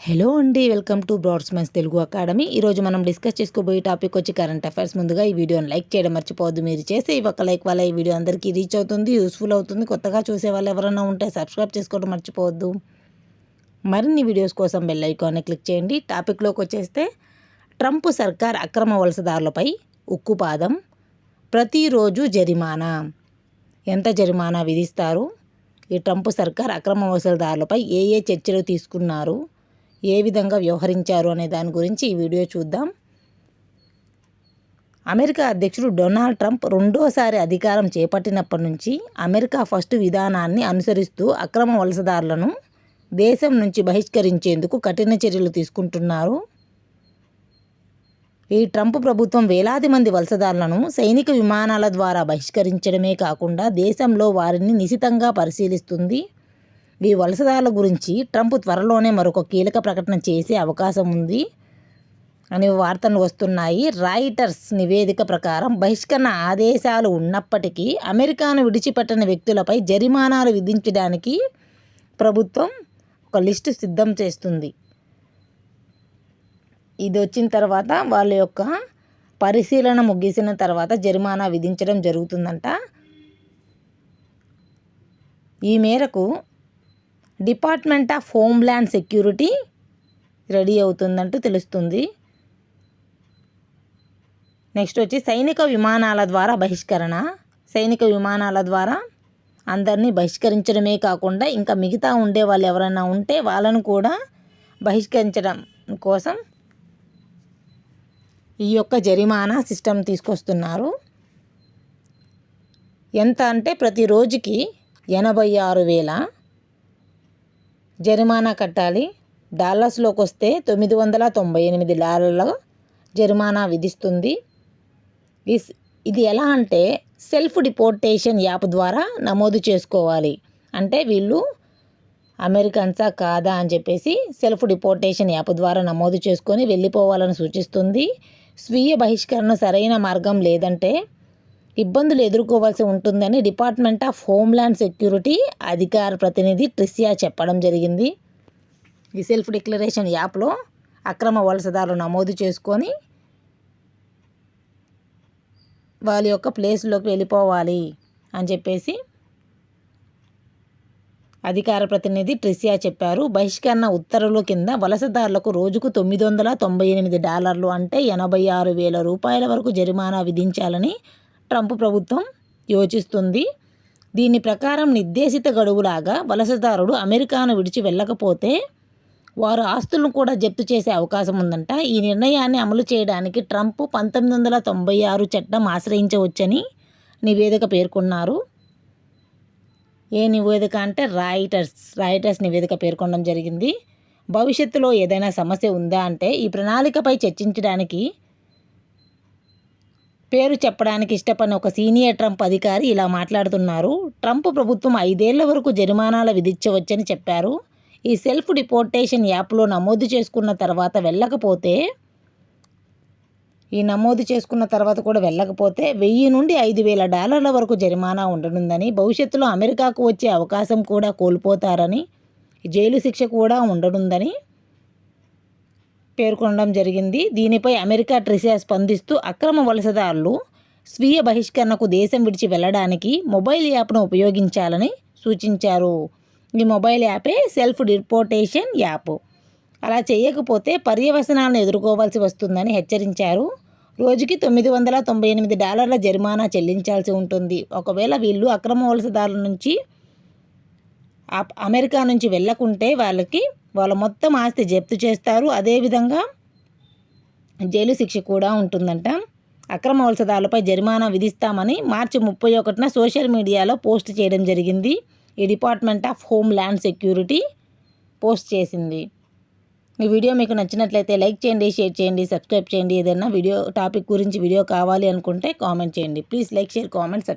Hello అండి welcome to బ్రాడ్స్మెన్స్ Telugu academy. ఈరోజు మనం డిస్కస్ చేసుకోబోయే టాపిక్ వచ్చి కరెంట్ అఫైర్స్. ముందుగా ఈ వీడియోని లైక్ చేయడం మర్చిపోవద్దు. మీరు చేసే ఈ ఒక్క లైక్ వల్ల ఈ వీడియో అందరికీ రీచ్ అవుతుంది యూస్ఫుల్ అవుతుంది. కొత్తగా చూసే వాళ్ళు ఎవరైనా ఉంటే సబ్స్క్రైబ్ చేసుకోవడం మర్చిపోవద్దు. మరిన్ని వీడియోస్ కోసం బెల్ ఐకాన్ని క్లిక్ చేయండి. టాపిక్లోకి వచ్చేస్తే ట్రంప్ సర్కార్ అక్రమ వలసదారులపై ఉక్కుపాదం ప్రతిరోజు జరిమానా. ఎంత జరిమానా విధిస్తారు? ఈ ట్రంప్ సర్కార్ అక్రమ వలసదారులపై ఏ ఏ చర్చలు తీసుకున్నారు? ఏ విధంగా వ్యవహరించారు అనే దాని గురించి ఈ వీడియో చూద్దాం. అమెరికా అధ్యక్షుడు డొనాల్డ్ ట్రంప్ రెండోసారి అధికారం చేపట్టినప్పటి నుంచి అమెరికా ఫస్ట్ విధానాన్ని అనుసరిస్తూ అక్రమ వలసదారులను దేశం నుంచి బహిష్కరించేందుకు కఠిన చర్యలు తీసుకుంటున్నారు. ఈ ట్రంప్ ప్రభుత్వం వేలాది మంది వలసదారులను సైనిక విమానాల ద్వారా బహిష్కరించడమే కాకుండా దేశంలో వారిని నిశితంగా పరిశీలిస్తుంది. ఈ వలసదారుల గురించి ట్రంప్ త్వరలోనే మరొక కీలక ప్రకటన చేసే అవకాశం ఉంది అనే వార్తలు వస్తున్నాయి. రాయిటర్స్ నివేదిక ప్రకారం బహిష్కరణ ఆదేశాలు ఉన్నప్పటికీ అమెరికాను విడిచిపెట్టిన వ్యక్తులపై జరిమానాలు విధించడానికి ప్రభుత్వం ఒక లిస్టు సిద్ధం చేస్తుంది. ఇది వచ్చిన తర్వాత వాళ్ళ యొక్క పరిశీలన ముగిసిన తర్వాత జరిమానా విధించడం జరుగుతుందంట. ఈ మేరకు department of homeland security ready అవుతుందంటూ తెలుస్తుంది. నెక్స్ట్ వచ్చి సైనిక విమానాల ద్వారా బహిష్కరణ. సైనిక విమానాల ద్వారా అందరినీ బహిష్కరించడమే కాకుండా ఇంకా మిగతా ఉండే వాళ్ళు ఎవరైనా ఉంటే వాళ్ళను కూడా బహిష్కరించడం కోసం ఈ యొక్క జరిమానా సిస్టమ్ తీసుకొస్తున్నారు. ఎంత అంటే ప్రతి రోజుకి ఎనభై ఆరు వేల జరిమానా కట్టాలి. డాలర్స్లోకి వస్తే తొమ్మిది వందల తొంభై ఎనిమిది డాలర్ల జరిమానా విధిస్తుంది. ఇది ఎలా అంటే సెల్ఫ్ డిపోర్టేషన్ యాప్ ద్వారా నమోదు చేసుకోవాలి. అంటే వీళ్ళు అమెరికన్సా కాదా అని చెప్పేసి సెల్ఫ్ డిపోర్టేషన్ యాప్ ద్వారా నమోదు చేసుకొని వెళ్ళిపోవాలని సూచిస్తుంది. స్వీయ బహిష్కరణ సరైన మార్గం లేదంటే ఇబ్బందులు ఎదుర్కోవాల్సి ఉంటుందని డిపార్ట్మెంట్ ఆఫ్ హోమ్ల్యాండ్ సెక్యూరిటీ అధికార ప్రతినిధి ట్రిసియా చెప్పడం జరిగింది. ఈ సెల్ఫ్ డిక్లరేషన్ యాప్లో అక్రమ వలసదారులు నమోదు చేసుకొని వాళ్ళ యొక్క ప్లేస్లోకి వెళ్ళిపోవాలి అని చెప్పేసి అధికార ప్రతినిధి ట్రిసియా చెప్పారు. బహిష్కరణ ఉత్తర్వుల కింద వలసదారులకు రోజుకు తొమ్మిది వందల తొంభై ఎనిమిది డాలర్లు అంటే ఎనభై ఆరు వేల రూపాయల వరకు జరిమానా విధించాలని ట్రంప్ ప్రభుత్వం యోచిస్తుంది. దీని ప్రకారం నిర్దేశిత గడువులాగా వలసదారుడు అమెరికాను విడిచి వెళ్ళకపోతే వారు ఆస్తులను కూడా జప్తు చేసే అవకాశం ఉందంట. ఈ నిర్ణయాన్ని అమలు చేయడానికి ట్రంప్ పంతొమ్మిది వందల తొంభై ఆరు చట్టం ఆశ్రయించవచ్చని నివేదిక పేర్కొన్నారు. ఏ నివేదిక అంటే రాయిటర్స్ రాయిటర్స్ నివేదిక పేర్కొనడం జరిగింది. భవిష్యత్తులో ఏదైనా సమస్య ఉందా అంటే ఈ ప్రణాళికపై చర్చించడానికి పేరు చెప్పడానికి ఇష్టపడిన ఒక సీనియర్ ట్రంప్ అధికారి ఇలా మాట్లాడుతున్నారు. ట్రంప్ ప్రభుత్వం ఐదేళ్ళ వరకు జరిమానాలు విధించవచ్చని చెప్పారు. ఈ సెల్ఫ్ డిపోర్టేషన్ యాప్లో నమోదు చేసుకున్న తర్వాత వెళ్ళకపోతే ఈ నమోదు చేసుకున్న తర్వాత కూడా వెళ్ళకపోతే వెయ్యి నుండి ఐదు వేల డాలర్ల వరకు జరిమానా ఉండనుందని భవిష్యత్తులో అమెరికాకు వచ్చే అవకాశం కూడా కోల్పోతారని జైలు శిక్ష కూడా ఉండనుందని పేర్కొనడం జరిగింది. దీనిపై అమెరికా ట్రిసియా స్పందిస్తూ అక్రమ వలసదారులు స్వీయ బహిష్కరణకు దేశం విడిచి వెళ్ళడానికి మొబైల్ యాప్ను ఉపయోగించాలని సూచించారు. ఈ మొబైల్ యాపే సెల్ఫ్ డిపోర్టేషన్ యాప్. అలా చేయకపోతే పర్యవసనాలను ఎదుర్కోవాల్సి వస్తుందని హెచ్చరించారు. రోజుకి తొమ్మిది వందల తొంభై ఎనిమిది డాలర్ల జరిమానా చెల్లించాల్సి ఉంటుంది. ఒకవేళ వీళ్ళు అక్రమ వలసదారుల నుంచి అమెరికా నుంచి వెళ్ళకుంటే వాళ్ళకి వాళ్ళ మొత్తం ఆస్తి జప్తు చేస్తారు. అదేవిధంగా జైలు శిక్ష కూడా ఉంటుందంట. అక్రమ వలసదారులపై జరిమానా విధిస్తామని మార్చి ముప్పై ఒకటిన సోషల్ మీడియాలో పోస్ట్ చేయడం జరిగింది. ఈ department of homeland security post చేసింది. ఈ వీడియో మీకు నచ్చినట్లయితే లైక్ చేయండి షేర్ చేయండి సబ్స్క్రైబ్ చేయండి. ఏదైనా వీడియో టాపిక్ గురించి వీడియో కావాలి అనుకుంటే కామెంట్ చేయండి. Please like share comment subscribe